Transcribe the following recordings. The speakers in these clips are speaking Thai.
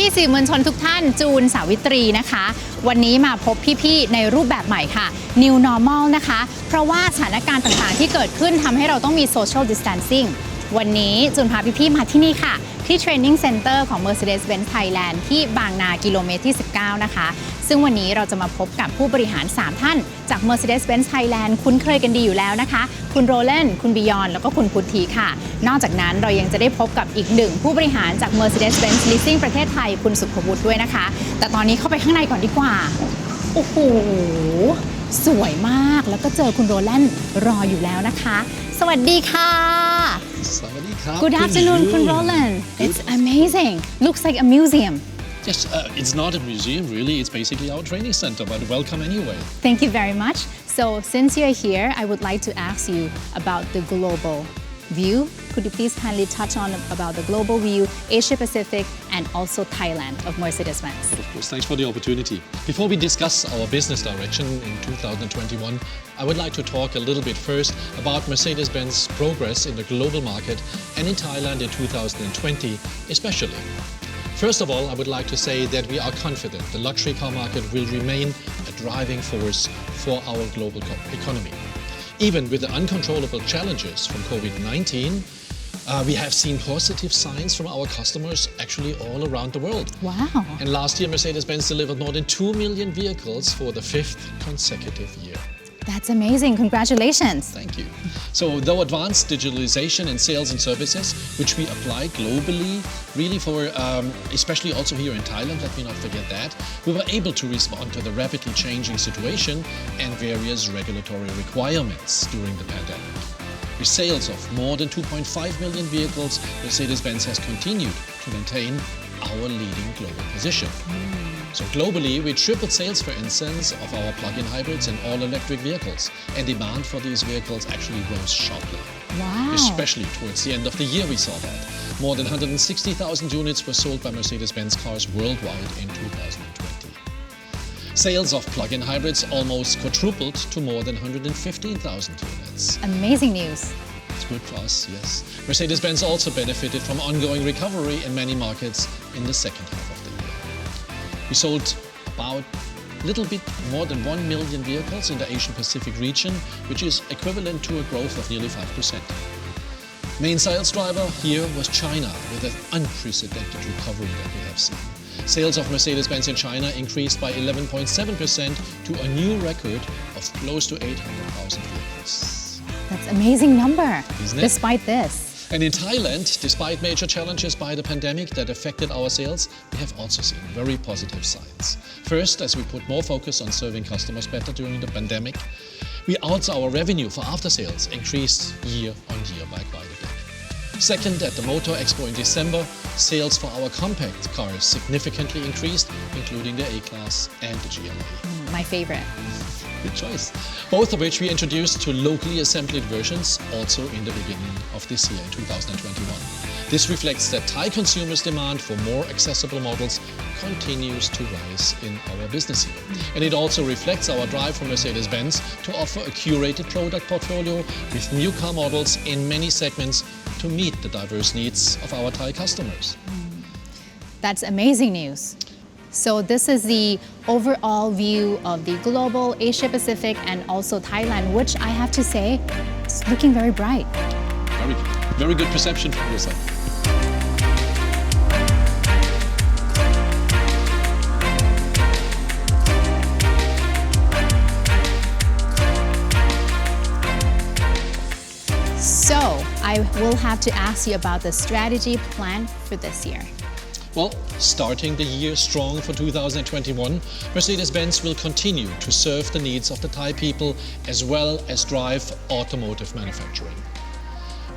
พี่ๆสื่อมวลชนทุกท่านจูนสาวิตรีนะคะ วันนี้มาพบพี่ๆในรูปแบบใหม่ค่ะ New Normal นะคะ เพราะว่าสถานการณ์ต่างๆ ที่เกิดขึ้นทำให้เราต้องมี Social Distancing วันนี้จูนพาพี่ๆมาที่นี่ค่ะ ที่ Training Center ของ Mercedes-Benz Thailand ที่บางนากิโลเมตรที่ 19 นะคะ ซึ่งวันนี้เราจะมาพบกับผู้บริหาร 3 ท่าน จาก Mercedes-Benz Thailand คุ้นเคยกันดีอยู่แล้วนะคะ คุณโรเลนคุณบิยอน แล้วก็คุณพุทธีค่ะ นอกจากนั้นเรายังจะได้พบกับอีกหนึ่งผู้บริหารจาก Mercedes-Benz Leasing ประเทศไทยคุณสุภวุฒิด้วยนะคะ แต่ตอนนี้เข้าไปข้างในก่อนดีกว่าโอ้โหสวยมากแล้วก็เจอคุณโรแลนรออยู่แล้วนะคะ สวัสดีค่ะ Good afternoon, Kun Roland. Good. It's amazing. Looks like a museum. Yes, uh, it's not a museum really, it's basically our training center, but welcome anyway. Thank you very much. So since you're here, I would like to ask you about the global view. Could you please kindly touch on about the global view, Asia Pacific, and also Thailand of Mercedes-Benz? Of course, thanks for the opportunity. Before we discuss our business direction in 2021, I would like to talk a little bit first about Mercedes-Benz progress in the global market and in Thailand in 2020 especially. First of all, I would like to say that we are confident the luxury car market will remain a driving force for our global economy. Even with the uncontrollable challenges from COVID 19, uh, we have seen positive signs from our customers actually all around the world. Wow. And last year, Mercedes Benz delivered more than 2 million vehicles for the fifth consecutive year. That's amazing. Congratulations. Thank you. So, though advanced digitalization in sales and services, which we apply globally, really for, um, especially also here in Thailand, let me not forget that, we were able to respond to the rapidly changing situation and various regulatory requirements during the pandemic. With sales of more than 2.5 million vehicles, Mercedes Benz has continued to maintain our leading global position. So globally, we tripled sales, for instance, of our plug-in hybrids and all-electric vehicles, and demand for these vehicles actually rose sharply. Wow. Especially towards the end of the year, we saw that. More than 160,000 units were sold by Mercedes-Benz cars worldwide in 2020. Sales of plug-in hybrids almost quadrupled to more than 115,000 units. Amazing news. It's good for us, yes. Mercedes-Benz also benefited from ongoing recovery in many markets in the second half of the year. We sold about a little bit more than 1 million vehicles in the Asian Pacific region, which is equivalent to a growth of nearly 5%. Main sales driver here was China, with an unprecedented recovery that we have seen. Sales of Mercedes-Benz in China increased by 11.7% to a new record of close to 800,000 vehicles. That's amazing number. Isn't it? Despite this. And in Thailand, despite major challenges by the pandemic that affected our sales, we have also seen very positive signs. First, as we put more focus on serving customers better during the pandemic, we also our revenue for after sales increased year on year by quite a bit. Second, at the Motor Expo in December, sales for our compact cars significantly increased, including the A-Class and the GLA. Mm, my favorite. Good choice. Both of which we introduced to locally assembled versions also in the beginning of this year, in 2021. This reflects that Thai consumers' demand for more accessible models continues to rise in our business here. And it also reflects our drive for Mercedes-Benz to offer a curated product portfolio with new car models in many segments to meet the diverse needs of our Thai customers. That's amazing news. So this is the overall view of the global Asia Pacific and also Thailand, which I have to say is looking very bright. Very good. Very good perception from your side. So I will have to ask you about the strategy plan for this year. Well, starting the year strong for 2021, Mercedes-Benz will continue to serve the needs of the Thai people as well as drive automotive manufacturing.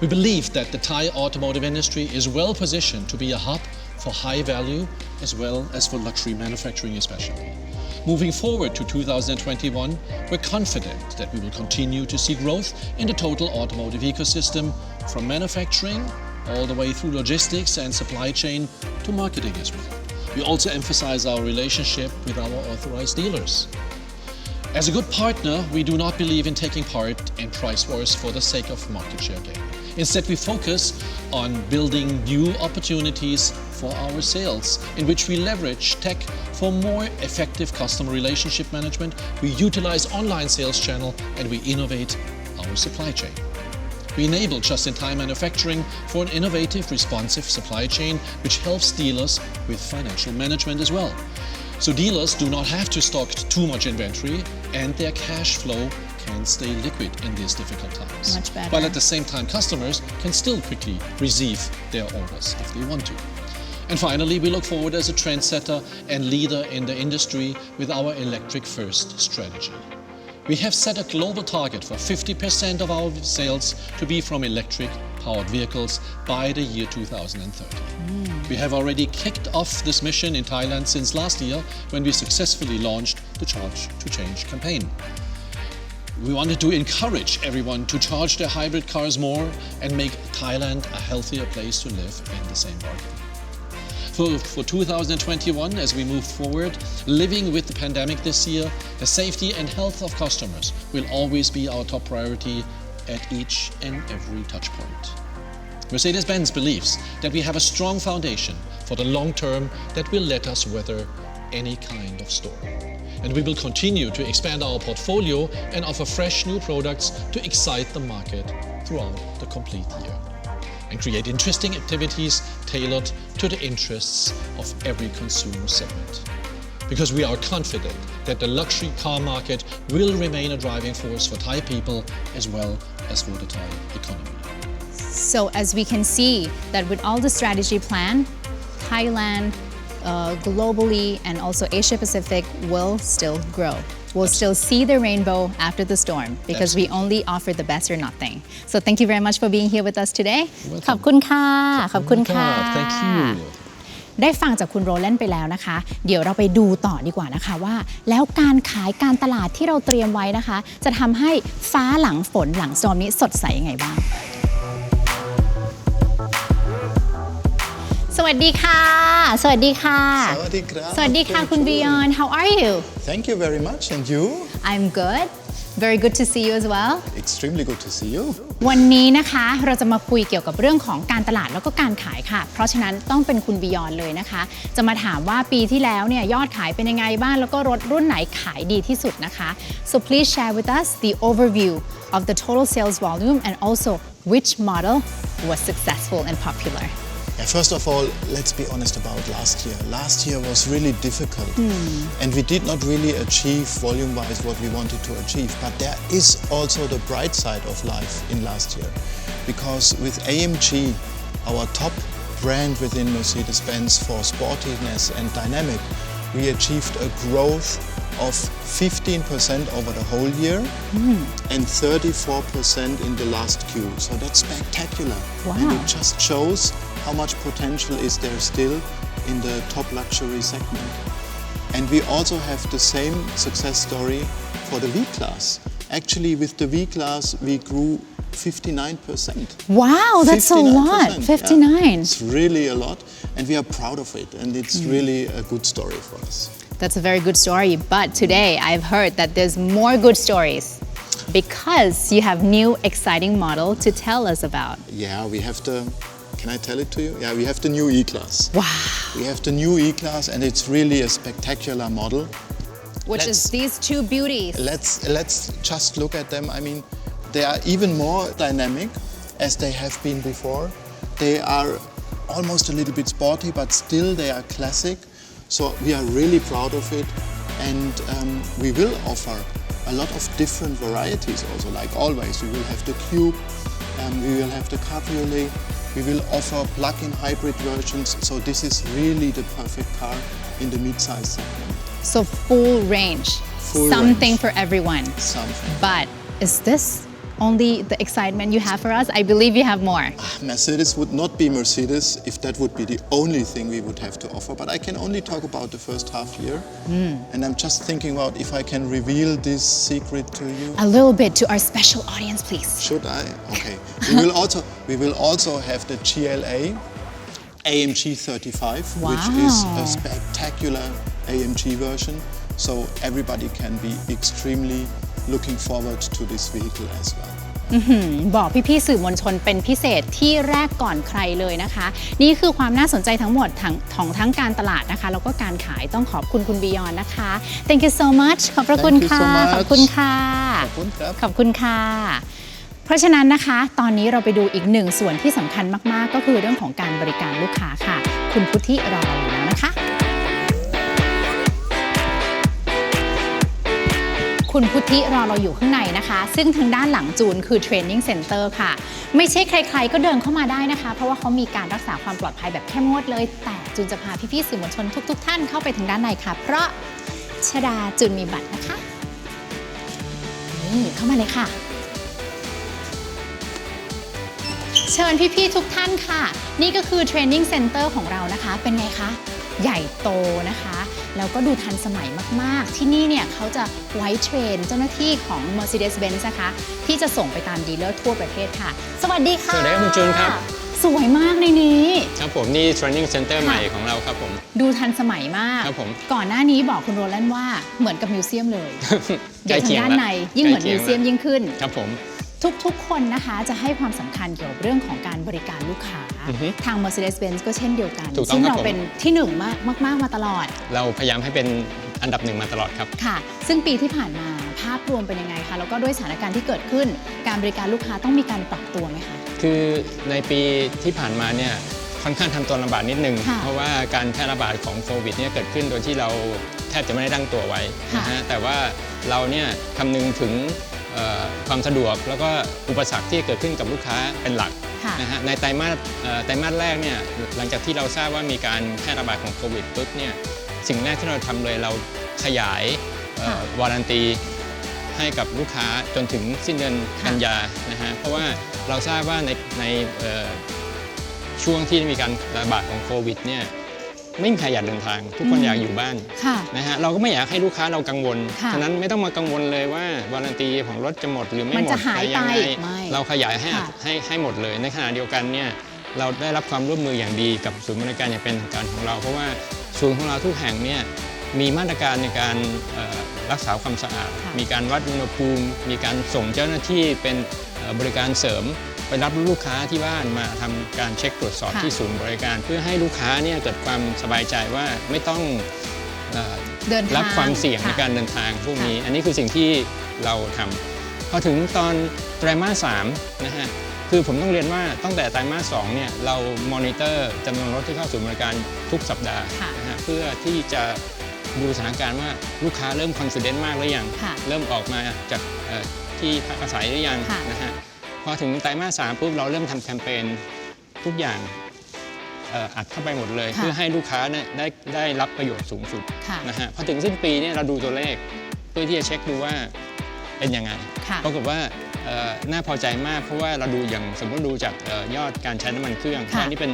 We believe that the Thai automotive industry is well positioned to be a hub for high value as well as for luxury manufacturing especially. Moving forward to 2021, we're confident that we will continue to see growth in the total automotive ecosystem from manufacturing all the way through logistics and supply chain to marketing as well. We also emphasize our relationship with our authorized dealers. As a good partner, we do not believe in taking part in price wars for the sake of market share gain. Instead, we focus on building new opportunities for our sales, in which we leverage tech for more effective customer relationship management, we utilize online sales channel, and we innovate our supply chain. We enable just-in-time manufacturing for an innovative, responsive supply chain, which helps dealers with financial management as well. So dealers do not have to stock too much inventory, and their cash flow can stay liquid in these difficult times. Much better. While at the same time, customers can still quickly receive their orders if they want to. And finally, we look forward as a trendsetter and leader in the industry with our electric first strategy. We have set a global target for 50% of our sales to be from electric powered vehicles by the year 2030. Mm. We have already kicked off this mission in Thailand since last year when we successfully launched the Charge to Change campaign. We wanted to encourage everyone to charge their hybrid cars more and make Thailand a healthier place to live in the same bargain. For, for 2021, as we move forward, living with the pandemic this year, the safety and health of customers will always be our top priority at each and every touchpoint. Mercedes Benz believes that we have a strong foundation for the long term that will let us weather any kind of storm. And we will continue to expand our portfolio and offer fresh new products to excite the market throughout the complete year and create interesting activities tailored to the interests of every consumer segment. Because we are confident that the luxury car market will remain a driving force for Thai people as well as for the Thai economy. So as we can see that with all the strategy plan, Thailand, uh, globally and also Asia Pacific will still grow. We'll still see the rainbow after the storm because we only offer the best or nothing. So thank you very much for being here with us today. welcome. ขอบคุณค่ะ ขอบคุณค่ะ Thank you. ได้ฟังจากคุณโรแลนด์ไปแล้วนะคะ เดี๋ยวเราไปดูต่อดีกว่านะคะว่า แล้วการขายการตลาดที่เราเตรียมไว้นะคะ จะทำให้ฟ้าหลังฝนหลังสตอมนี้สดใสยังไงบ้าง สวัสดีค่ะ สวัสดีค่ะ Sawadee krap. สวัสดีค่ะคุณบิยอน how are you Thank you very much. And you? I'm good very good to see you as well Extremely good to see you. วันนี้นะคะเราจะมาคุยเกี่ยวกับเรื่องของการตลาดแล้วก็การขายค่ะ เพราะฉะนั้นต้องเป็นคุณบิยอนเลยนะคะ จะมาถามว่าปีที่แล้วเนี่ยยอดขายเป็นยังไงบ้างแล้วก็รถรุ่นไหนขายดีที่สุดนะคะ so please share with us the overview of the total sales volume and also which model was successful and popular Yeah, first of all, let's be honest about last year. Last year was really difficult, hmm. and we did not really achieve volume-wise what we wanted to achieve. But there is also the bright side of life in last year, because with AMG, our top brand within Mercedes-Benz for sportiness and dynamic, we achieved a growth of 15% over the whole year hmm. and 34% in the last Q. So that's spectacular. And Wow. it just shows how much potential is there still in the top luxury segment. And we also have the same success story for the V class. Actually, with the V class, we grew 59%. wow that's a lot 59%, yeah. 59 It's really a lot, and we are proud of it, and it's hmm. really a good story for us. That's a very good story. But today I've heard that there's more good stories because you have new exciting model to tell us about. Yeah, we have the. Can I tell it to you? Yeah, we have the new E class. Wow. We have the new E class, and it's really a spectacular model. Which is Let's- these two beauties. Let's let's just look at them. I mean, they are even more dynamic as they have been before. They are almost a little bit sporty, but still they are classic. So we are really proud of it, and um, we will offer a lot of different varieties. Also, like always, we will have the Cube, um, we will have the Cabriolet. We will offer plug-in hybrid versions. So this is really the perfect car in the mid-size segment. So full range. Full Something range. for everyone. Something. But is this only the excitement you have for us? I believe you have more. Ah, Mercedes would not be Mercedes if that would be the only thing we would have to offer. But I can only talk about the first half year. Hmm. And I'm just thinking about if I can reveal this secret to you. A little bit to our special audience, please. Should I? Okay. we will also we will also have the GLA AMG 35, which is a spectacular AMG version. So everybody can be extremely looking forward to this vehicle as well. อื้อหือบอกพี่ๆสื่อมวลชนเป็นพิเศษที่แรกก่อนใครเลยนะคะ นี่คือความน่าสนใจทั้งหมดทั้งของทั้งการตลาดนะคะ แล้วก็การขายต้องขอบคุณคุณบียอนนะคะ thank you so much ขอบพระคุณ Thank you ค่ะ so much ขอบคุณค่ะ ขอบคุณครับ ขอบคุณค่ะ เพราะฉะนั้นนะคะ ตอนนี้เราไปดูอีกหนึ่งส่วนที่สำคัญมากๆ ก็คือเรื่องของการบริการลูกค้าค่ะ คุณพุทธิรอเราอยู่แล้วนะ คุณพุทธิรอเราอยู่ข้างในนะคะ ซึ่งทางด้านหลังจูนคือ Training Center ค่ะ ไม่ใช่ใครๆก็เดินเข้ามาได้นะคะ เพราะว่าเขามีการรักษาความปลอดภัยแบบเข้มงวดเลย แต่จูนจะพาพี่ๆสื่อมวลชนทุก ๆ ท่านเข้าไปถึงด้านในค่ะ เพราะชดาจูนมีบัตรนะคะนี่เข้ามาเลยค่ะเชิญพี่ ๆ ทุกท่านค่ะ นี่ก็คือ Training Center ของเรานะคะ เป็นไงคะ ใหญ่โตนะคะ แล้วก็ดูทันสมัยมาก ๆ ที่นี่เนี่ยเขาจะไว้เทรนเจ้าหน้าที่ของ Mercedes-Benz นะคะ ที่จะส่งไปตามดีลเลอร์ทั่วประเทศค่ะ สวัสดีค่ะสวัสดีครับคุณจูนครับ สวยมากในนี้ ครับผมนี่ training center ใหม่ของเราครับผม ดูทันสมัยมาก ครับผม ก่อนหน้านี้บอกคุณโรแลนด์ว่าเหมือนกับมิวเซียมเลยใกล้เดี๋ยวทางเคียงด้านละในยิ่งเหมือนใกล้มิวเซียมละยิ่งขึ้น ครับผม ทุกๆ คนนะคะจะให้ความสำคัญเกี่ยวกับเรื่องของการบริการลูกค้า อือฮึทาง Mercedes-Benz ก็เช่นเดียวกัน ถูกต้องซึ่งครับเราผม เป็นที่หนึ่งมากมากๆมาตลอดเราพยายามให้เป็นอันดับหนึ่งมาตลอดครับ ค่ะ ซึ่งปีที่ผ่านมาภาพรวมเป็นยังไงคะแล้วก็ด้วยสถานการณ์ที่เกิดขึ้น การบริการลูกค้าต้องมีการปรับตัวไหมคะ คือในปีที่ผ่านมาเนี่ยค่อนข้างทำตัวลำบากนิดนึง ค่ะเพราะว่าการแพร่ระบาดของโควิดเนี่ยเกิดขึ้นโดยที่เราแทบจะไม่ได้ตั้งตัวไว้ค่ะนะฮะแต่ว่าเราเนี่ยคำนึงถึงเอ่อ ความสะดวกแล้วก็อุปสรรคที่เกิดขึ้นกับลูกค้าเป็นหลักค่ะนะฮะในไตรมาสเอ่อไตรมาสแรกเนี่ยหลังจากที่เราทราบว่ามีการแพร่ระบาดของโควิดปุ๊บเนี่ยสิ่งแรกที่เราทำเลยเราขยายเอ่อค่ะวารันตีให้กับลูกค้าจนถึงสิ้นเดือนค่ะกันยานะฮะเพราะว่าเราทราบว่าในในเอ่อช่วงที่มีการระบาดของโควิดเนี่ย ไม่มีใครอยากเดินทาง ทุกคนอยากอยู่บ้านค่ะ นะฮะเราก็ไม่อยากให้ลูกค้าเรากังวลค่ะฉะนั้นไม่ต้องมากังวลเลยว่าวารันตีของรถจะหมดหรือไม่มันหมดจะหายแต่งไปไงไม่เราขยายให้ค่ะให้ให้หมดเลย ในขณะเดียวกันเนี่ยเราได้รับความร่วมมืออย่างดีกับศูนย์บริการอย่างเป็นทางการของเรา เพราะว่าศูนย์ของเราทุกแห่งเนี่ยมีมาตรการในการเอ่อรักษาความสะอาด ค่ะ มีการวัดอุณหภูมิ มีการส่งเจ้าหน้าที่เป็นเอ่อบริการเสริม ไปรับลูกค้าที่บ้านมาทำการเช็คตรวจสอบค่ะที่ศูนย์บริการ เพื่อให้ลูกค้าเนี่ยเกิดความสบายใจว่าไม่ต้องเอ่อเดินทางรับความเสี่ยงในค่ะการเดินทางพวกนี้ อันนี้คือสิ่งที่เราทำพอถึงตอนไตรมาสสามนะฮะคือผมต้องเรียนว่าตั้งแต่ไตรมาสสองเนี่ยเรามอนิเตอร์จำนวนรถที่เข้าสู่บริการทุกสัปดาห์ค่ะนะฮะเพื่อที่จะดูสถานการณ์ว่าลูกค้าเริ่มคอนฟ ident มากหรือยังค่ะเริ่มออกมาจากเอ่อที่พักอาศัยหรือยังค่ะนะฮะ พอถึงไตรมาสสามปุ๊บเราเริ่มทำแคมเปญทุกอย่างเอ่ออัดเข้าไปหมดเลย ค่ะเพื่อให้ลูกค้าเนี่ยได้ได้รับประโยชน์สูงสุดค่ะ นะฮะพอถึงสิ้นปีเนี่ยเราดูตัวเลขเพื่อที่จะเช็คดูว่าเป็นยังไง ค่ะ ปรากฏว่าเอ่อน่าพอใจมากเพราะว่าเราดูอย่างสมมติดูจากเอ่อยอดการใช้น้ำมันเครื่องค่ะว่านี่เป็น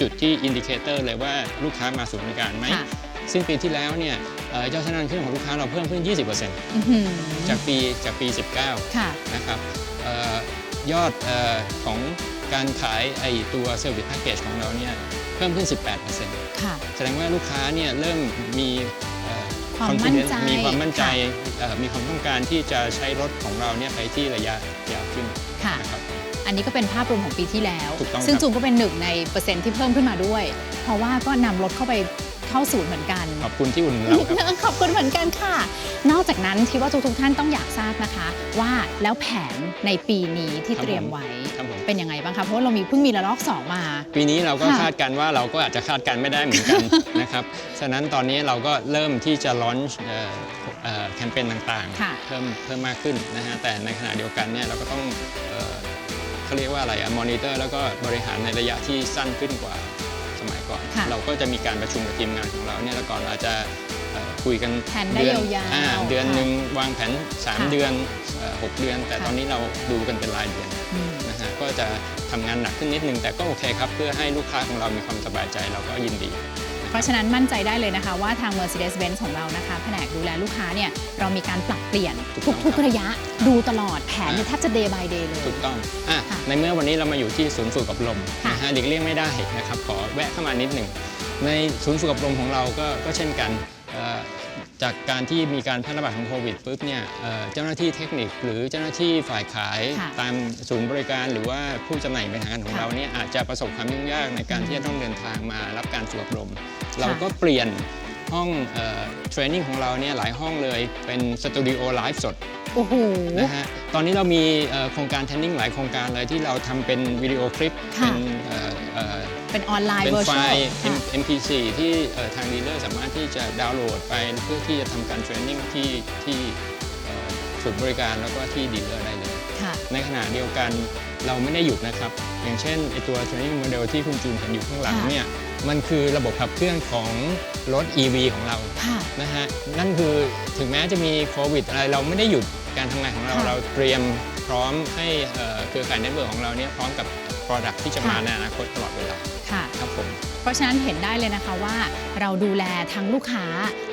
จุดที่อินดิเคเตอร์เลยว่าลูกค้ามาสู่บริการไหมค่ะ ซึ่งปีที่แล้วเนี่ยเอ่อยอดใช้น้ำมันเครื่องของลูกค้าเราเพิ่มขึ้น 20%อื้อหือจากปีจากปีค่ะ19นะครับเอ่อ ยอดเออของการขายไอตัวเซอร์วิสแพ็กเกจของเราเนี่ยเพิ่มขึ้น 18%ค่ะแสดงว่าลูกค้าเนี่ยเริ่มมีเอ่อความ confidence มั่นใจมีความมั่นใจค่ะเอ่อมีความต้องการที่จะใช้รถของเราเนี่ยไปที่ระยะยาวขึ้นค่ะนะครับอันนี้ก็เป็นภาพรวมของปีที่แล้วถูกต้องซึ่งครับจูนก็เป็นหนึ่งในเปอร์เซ็นต์ที่เพิ่มขึ้นมาด้วย เพราะว่าก็นำรถเข้าไปเข้าศูนย์เหมือนกัน ขอบคุณที่อุ่นนเราครับ ขอบคุณเหมือนกันค่ะ นอกจากนั้นที่ว่าทุกๆท่านต้องอยากทราบนะคะ ว่าแล้วแผนในปีนี้ที่ครับเตรียมไว้ครับผม เป็นยังไงบ้างคะเพราะว่าเรามีเพิ่งมีระลอกสองมา ปีนี้เราก็ค่ะคาดการณ์ว่าเราก็อาจจะคาดการณ์ไม่ได้เหมือนกัน นะครับ ฉะนั้นตอนนี้เราก็เริ่มที่จะลอนช์แคมเปญต่างค่ะ ๆ เพิ่มเพิ่มมากขึ้นนะฮะ แต่ในขณะเดียวกันเนี่ยเราก็ต้องเอ่อเขาเรียกว่าอะไรอะมอนิเตอร์แล้วก็บริหารในระยะที่สั้นขึ้นกว่าสมัย ก่อน ค่ะเราก็จะมีการประชุมกับทีมงานของเราเนี่ยแล้วก่อนเราจะเอ่อคุยกันแผนได้เดือนยาวๆอ่าเดือนค่ะหนึ่งวางแผนค่ะ3เดือนเอ่อหกเดือน แต่ค่ะ ตอนนี้เราดูกันเป็นรายเดือนอืม นะฮะก็จะทำงานหนักขึ้นนิดนึงแต่ก็โอเคครับ เพื่อให้ลูกค้าของเรามีความสบายใจเราก็ยินดี เพราะฉะนั้นมั่นใจได้เลยนะคะว่าทาง Mercedes-Benz ของเรานะคะแผนกดูแลลูกค้าเนี่ยเรามีการปรับเปลี่ยนถูกต้องทุกครับๆระยะดูตลอดแผนเนี่ยแทบจะ day by day เลย ถูกต้องอะค่ะในเมื่อวันนี้เรามาอยู่ที่ศูนย์ฝึกอบรมค่ะ นะฮะหลีกเลี่ยงไม่ได้นะครับ ขอแวะเข้ามานิดหนึ่ง ในศูนย์ฝึกอบรมของเราก็ก็เช่นกันเอ่อ จากการที่มีการแพร่ระบาดของโควิดปุ๊บเนี่ยเอ่อเจ้าหน้าที่เทคนิคหรือเจ้าหน้าที่ฝ่ายขายค่ะตามศูนย์บริการหรือว่าผู้จำหน่ายบริหารของค่ะเราเนี่ยอาจจะประสบความยุ่งยากในการที่จะต้องเดินทางมารับการฝึกอบรม เราก็เปลี่ยนห้องเทรนนิ่งของเราเนี่ยหลายห้องเลยเป็นสตูดิโอไลฟ์สดโอ้โหนะฮะตอนนี้เรามีเอ่อโครงการเทรนนิ่งหลายโครงการเลยที่เราทำเป็นวิดีโอคลิปค่ะเป็น เอ่อเอ่อเป็นออนไลน์เป็นเวอร์ไฟชวลล์ M- MP4 ที่เอ่อทางดีลเลอร์สามารถที่จะดาวน์โหลดไปเพื่อที่จะทำการเทรนนิ่งที่ที่เอ่อศูนย์บริการแล้วก็ที่ดีลเลอร์ได้เลย ค่ะ ในขณะเดียวกันเราไม่ได้หยุดนะครับ อย่างเช่นไอตัว training model ที่คุณจูนเห็นอยู่ข้างหลังค่ะ เนี่ยมันคือระบบขับเคลื่อนของรถ EV ของเรา ค่ะ นะฮะนั่นคือถึงแม้จะมีโควิดอะไรเราไม่ได้หยุดการทำงานของเราค่ะเราเตรียมพร้อมให้เอ่อเครือข่ายเน็ตเวิร์กของเราเนี่ยพร้อมกับ Product ที่จะมาค่ะ ในอนาคตตลอดเวลาค่ะครับ ผมเพราะฉะนั้นเห็นได้เลยนะคะว่า เราดูแลทั้งลูกค้า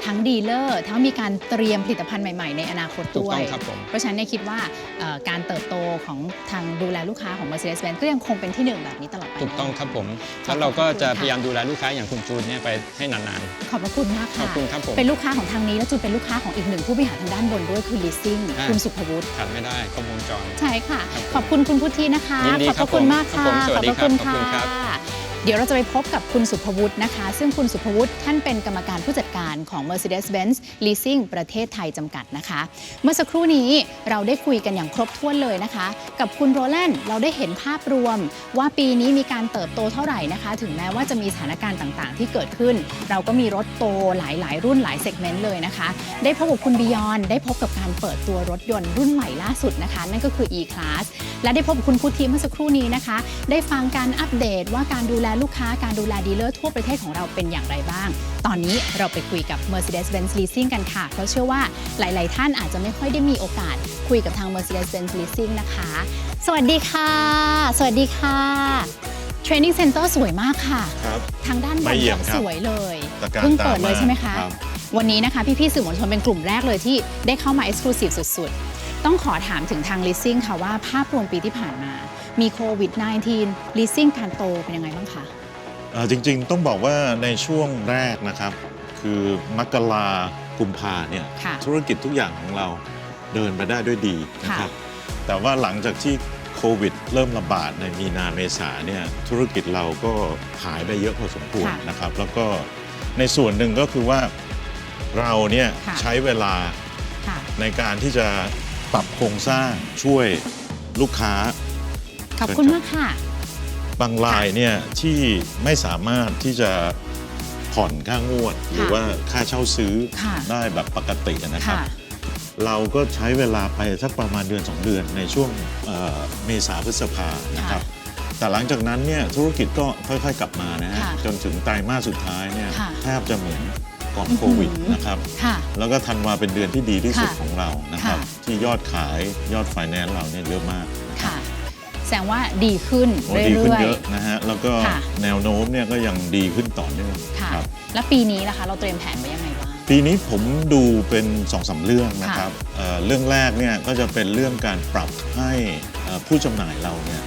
ทั้งดีลเลอร์ ทั้งมีการเตรียมผลิตภัณฑ์ใหม่ ๆ ในอนาคตถูกด้วต้อยงครับผม เพราะฉะนั้นเนี่ยคิดว่าเอ่อการเติบโตของทางดูแลลูกค้าของ Mercedes-Benz ก็ยังคงเป็นที่หนึ่งแบบนี้ตลอดไปถูกต้องครับผมขอบแล้วเราก็จะขอบคุณค่ะพยายามดูแลลูกค้าอย่างคุณจูนเนี่ยไปให้นานขอบพระคุณมากๆขค่ะอบคุณครับผม เป็นลูกค้าของทางนี้และจูนเป็นลูกค้าของอีกหนึ่งผู้บริหารทางด้านบนด้วยคือ leasing อ่า คุณสุภวุฒิขาดไม่ได้ครบวงจร ใช่ค่ะครับผมขอบคุณคุณพุทธินะคะ ยินดีขอบพระคุณมากครับค่ะผมสวัสดีพระคุณครับขอบคุณครับ เดี๋ยวเราจะไปพบกับคุณสุภวุฒินะคะ ซึ่งคุณสุภวุฒิท่านเป็นกรรมการผู้จัดการของ Mercedes-Benz Leasing ประเทศไทยจำกัดนะคะ เมื่อสักครู่นี้เราได้คุยกันอย่างครบถ้วนเลยนะคะ กับคุณโรแลนด์เราได้เห็นภาพรวม ว่าปีนี้มีการเติบโตเท่าไหร่นะคะ ถึงแม้ว่าจะมีสถานการณ์ต่างๆ ที่เกิดขึ้น เราก็มีรถโตหลายๆ รุ่นหลายเซกเมนต์เลยนะคะ ได้พบกับคุณบิยอนได้พบกับการเปิดตัวรถยนต์รุ่นใหม่ล่าสุดนะคะ นั่นก็คือ e-class และได้พบกับคุณพุทธิเมื่อสักครู่นี้นะคะ ได้ฟังการอัปเดตว่าการดูแลลูกค้าการดูแลดีลเลอร์ทั่วประเทศของเราเป็นอย่างไรบ้าง ตอนนี้เราไปคุยกับ Mercedes-Benz Leasing กันค่ะ เพราะเชื่อว่าหลาย ๆ ท่านอาจจะไม่ค่อยได้มีโอกาสคุยกับทาง Mercedes-Benz Leasing นะคะ สวัสดีค่ะ สวัสดีค่ะ Training Center สวยมากค่ะ ครับทางด้านบไม่นเยี่ยมก็ครับสวยเลยตะการเพิ่งเปิดตามเลยมาใช่ไหมคะครับวันนี้นะคะพี่ๆสื่อมวลชนเป็นกลุ่มแรกเลยที่ได้เข้ามา Exclusive สุด ๆ ต้องขอถามถึงทาง Leasing ค่ะว่าภาพรวมปีที่ผ่านมา มีโควิด -19 Leasing การโตเป็นยังไงบ้างคะเอ่อจริงๆ ต้องบอกว่าในช่วงแรกนะครับ คือมกรากุมภาเนี่ยค่ะธุรกิจทุกอย่างของเราเดินไปได้ด้วยดีนะครับค่แต่ว่าหลังจากที่โควิด เริ่มระบาดในมีนาเมษาเนี่ยธุรกิจเราก็หายไปเยอะพอสมควรค่ะนะครับ แล้วก็ในส่วนหนึ่งก็คือว่าเราเนี่ยค่ะใช้เวลาค่ะในการที่จะปรับโครงสร้างช่วยลูกค้า ขอบคุณมากค่ะ บางรายเนี่ยที่ไม่สามารถที่จะผ่อนค่างวด หรือว่าค่าเช่าซื้อค่ะได้แบบปกตินะครับค่ะเราก็ใช้เวลาไปสักประมาณเดือน 2 เดือนในช่วงเอ่อเมษาพฤษภานะครับ แต่หลังจากนั้นเนี่ยธุรกิจก็ค่อยๆกลับมานะฮะค่ะจนถึงไตรมาสสุดท้ายเนี่ยค่ะแทบจะเหมือนก่อนอื้อหือโควิดนะครับค่ะแล้วก็ธันวาเป็นเดือนที่ดีที่สุดค่ะของเรานะครับค่ะที่ยอดขายยอดไฟแนนซ์เราเนี่ยเยอะมากนะครับค่ะ แสดงว่าดีขึ้นโอ้ดีขึ้นเรื่อยเยอะนะฮะแล้วก็ค่ะแนวโน้มเนี่ยก็ยังดีขึ้นต่อเนื่องๆค่ะ ครับ แล้วปีนี้ล่ะคะ เราเตรียมแผนไว้ยังไงบ้าง ปีนี้ผมดูเป็น2อสาเรื่องนะค่ะครับเอ่อเรื่องแรกเนี่ยก็จะเป็นเรื่องการปรับให้เอ่อผู้จำหน่ายเราเนี่ย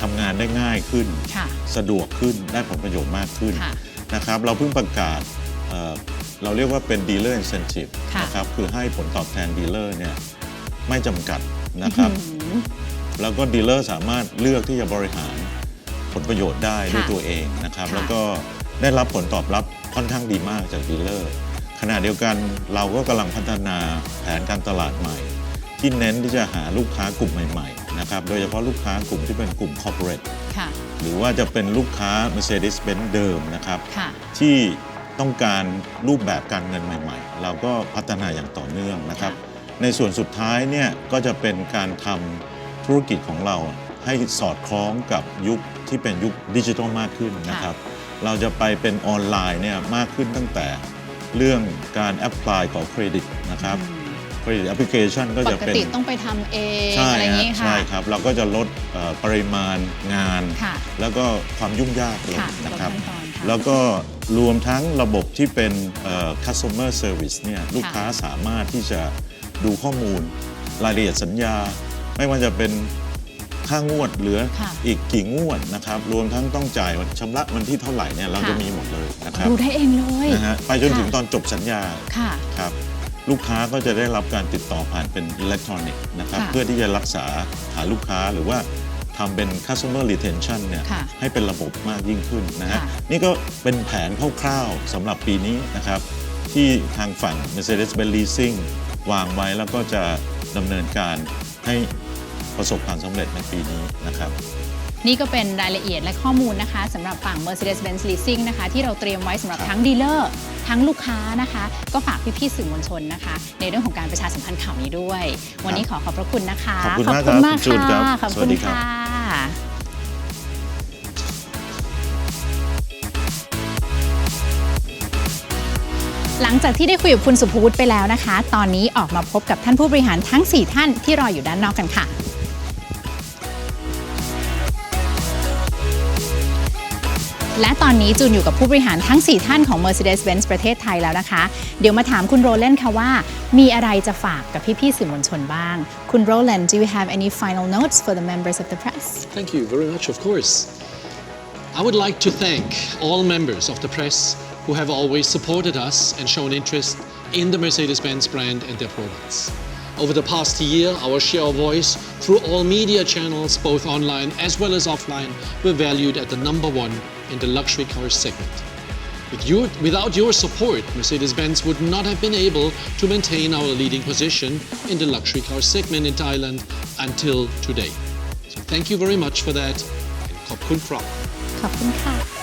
ทำงานได้ง่ายขึ้น ค่ะ สะดวกขึ้นได้ผลประโยชน์มากขึ้นค่ะ นะครับเราเพิ่งประกาศเอ่อเราเรียกว่าเป็น dealer incentive ค่ะ นะครับคือให้ผลตอบแทนดีลเลอร์เนี่ยไม่จำกัดนะครับ อื้อหือ แล้วก็ดีลเลอร์สามารถเลือกที่จะบริหารผลประโยชน์ได้ค่ะด้วยตัวเองนะครับค่ะแล้วก็ได้รับผลตอบรับค่อนข้างดีมากจากดีลเลอร์ขณะเดียวกันเราก็กำลังพัฒนาแผนการตลาดใหม่ ที่เน้นที่จะหาลูกค้ากลุ่มใหม่ๆนะครับโดยเฉพาะลูกค้ากลุ่มที่เป็นกลุ่ม corporate ค่ะหรือว่าจะเป็นลูกค้า Mercedes-Benz เดิมนะครับค่ะที่ต้องการรูปแบบการเงินใหม่ๆ เราก็พัฒนาอย่างต่อเนื่องนะครับ ในส่วนสุดท้ายเนี่ยก็จะเป็นการทำ ธุรกิจของเราให้สอดคล้องกับยุคที่เป็นยุคดิจิทัลมากขึ้นนะครับ เราจะไปเป็นออนไลน์เนี่ยมากขึ้นตั้งแต่เรื่องการแอ p พลายขอเครดิตนะครับเครดิตแอปพลิเคชันก็ปจะกเป็นติต้องไปทำเองใช่อะไรอย่างฮะนี้ค่ะใช่ครับ เราก็จะลดเอ่อปริมาณงานค่ะแล้วก็ความยุ่งยากลงค่ะนะครับลดขั้นตอนค่ะแล้วก็รวมทั้งระบบที่เป็นเอ่อ customer service เนี่ยลูกค้าสามารถที่จะดูข้อมูลรายละเอียดสัญญา ไม่ว่าจะเป็นค่างวดเหลือค่ะอีกกี่งวดนะครับ รวมทั้งต้องจ่ายวันชำระวันที่เท่าไหร่เนี่ยเราค่ะจะมีหมดเลยนะครับดูได้เองเลยนะฮะไปจนถึงค่ะตอนจบสัญญาค่ะครับลูกค้าก็จะได้รับการติดต่อผ่านเป็นอิเล็กทรอนิกส์นะครับค่ะเพื่อที่จะรักษาหาลูกค้าหรือว่าทำเป็น customer retention เนี่ยค่ะให้เป็นระบบมากยิ่งขึ้นนะฮะค่ะนี่ก็เป็นแผนคร่าวๆสำหรับปีนี้นะครับ ที่ทางฝั่ง Mercedes-Benz Leasing วางไว้แล้วก็จะดำเนินการให้ ประสบความสำเร็จในปีนี้นะครับ นี่ก็เป็นรายละเอียดและข้อมูลนะคะสำหรับฝั่ง Mercedes-Benz Leasing นะคะ ที่เราเตรียมไว้สำหรับทั้งดีลเลอร์ทั้งลูกค้านะคะ ก็ฝากพี่ๆสื่อมวลชนนะคะ ในเรื่องของการประชาสัมพันธ์ข่าวนี้ด้วย วันนี้ขอขอบพระคุณนะคะขอบคุณมากครับคุณจูนครับขอบสคุวัณสดีครับ ค่ะหลังจากที่ได้คุยกับคุณสุภวุฒิไปแล้วนะคะ ตอนนี้ออกมาพบกับท่านผู้บริหารทั้ง 4 ท่านที่รออยู่ด้านนอกกันค่ะ และตอนนี้จูนอยู่กับผู้บริหารทั้ง 4 ท่านของ Mercedes-Benz ประเทศไทยแล้วนะคะ เดี๋ยวมาถามคุณโรเลนค่ะว่า มีอะไรจะฝากกับพี่ๆสื่อมวลชนบ้าง คุณโรเลน do you have any final notes for the members of the press Thank you very much, of course. I would like to thank all members of the press who have always supported us and shown interest in the Mercedes Benz brand and their products. Over the past year, our share of voice through all media channels, both online as well as offline, were valued at the number one in the luxury car segment. With your, without your support, Mercedes-Benz would not have been able to maintain our leading position in the luxury car segment in Thailand until today. So thank you very much for that and Khop Kun Frog.